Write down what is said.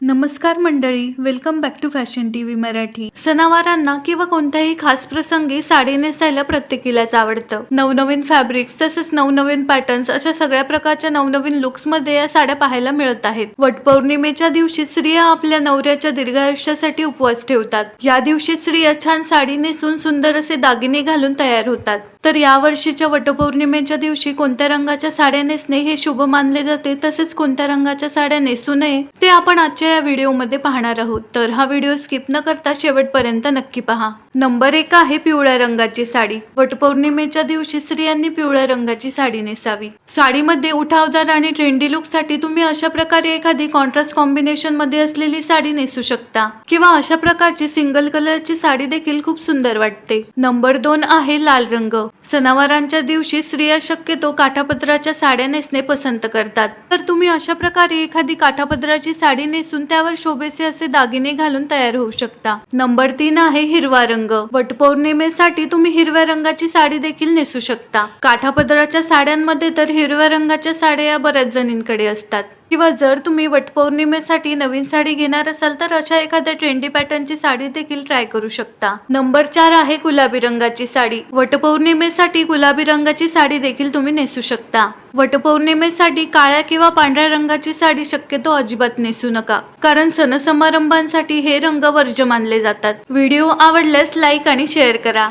नमस्कार मंडळी welcome back to fashion T V Marathi. सणावारांना किंवा कोणत्याही खास प्रसंगी साडी नेसायला प्रत्येकीलाच आवडतं. नवनवीन फॅब्रिक्स तसेच नवनवीन पॅटर्न्स अशा सगळ्या प्रकारच्या नवनवीन लुक्समध्ये या साड्या पाहायला मिळत आहेत. वटपौर्णिमेच्या दिवशी स्त्रिया आपल्या नवऱ्याच्या दीर्घायुष्यासाठी उपवास ठेवतात. या दिवशी स्त्रिया छान साडी नेसून सुंदर असे दागिने घालून तयार होतात. तर या वर्षीच्या वटपौर्णिमेच्या दिवशी कोणत्या रंगाच्या साड्या नेसणे हे शुभ मानले जाते तसेच कोणत्या रंगाच्या साड्या नेसू नये ते आपण आजच्या या व्हिडिओमध्ये पाहणार आहोत. तर हा व्हिडिओ स्किप न करता शेवटपर्यंत नक्की पहा. नंबर एक आहे पिवळ्या रंगाची साडी. वटपौर्णिमेच्या दिवशी स्त्रियांनी पिवळ्या रंगाची साडी नेसावी. साडीमध्ये उठावदार आणि ट्रेंडी लुकसाठी तुम्ही अशा प्रकारे एखादी कॉन्ट्रास्ट कॉम्बिनेशनमध्ये असलेली साडी नेसू शकता. किंवा अशा प्रकारची सिंगल कलरची साडी देखील खूप सुंदर वाटते. नंबर दोन आहे लाल रंग. सणावारांच्या दिवशी स्त्रिया शक्यतो काठापत्राच्या साड्या नेसणे पसंत करतात. तर तुम्ही अशा प्रकारे एखादी काठापदराची साडी नेसून त्यावर शोभेचे असे दागिने घालून तयार होऊ शकता. नंबर तीन आहे हिरवा रंग. वटपौर्णिमेसाठी तुम्ही हिरव्या रंगाची साडी देखील नेसू शकता. काठापदराच्या साड्यांमध्ये तर हिरव्या रंगाच्या साड्या या बऱ्याच जणींकडे असतात. किंवा जर तुम्ही वटपौर्णिमेसाठी नवीन साडी घेणार असाल तर अशा एखाद्या ट्रेंडी पॅटर्नची साडी देखील ट्राय करू शकता. नंबर चार आहे गुलाबी रंगाची साडी. वटपौर्णिमेसाठी गुलाबी रंगाची साडी देखील तुम्ही नेसू शकता. वटपौर्णिमेसाठी काळ्या किंवा पांढऱ्या रंगाची साडी शक्यतो अजिबात नेसू नका. कारण सण समारंभांसाठी हे रंग वर्ज्य मानले जातात. व्हिडिओ आवडल्यास लाईक आणि शेअर करा.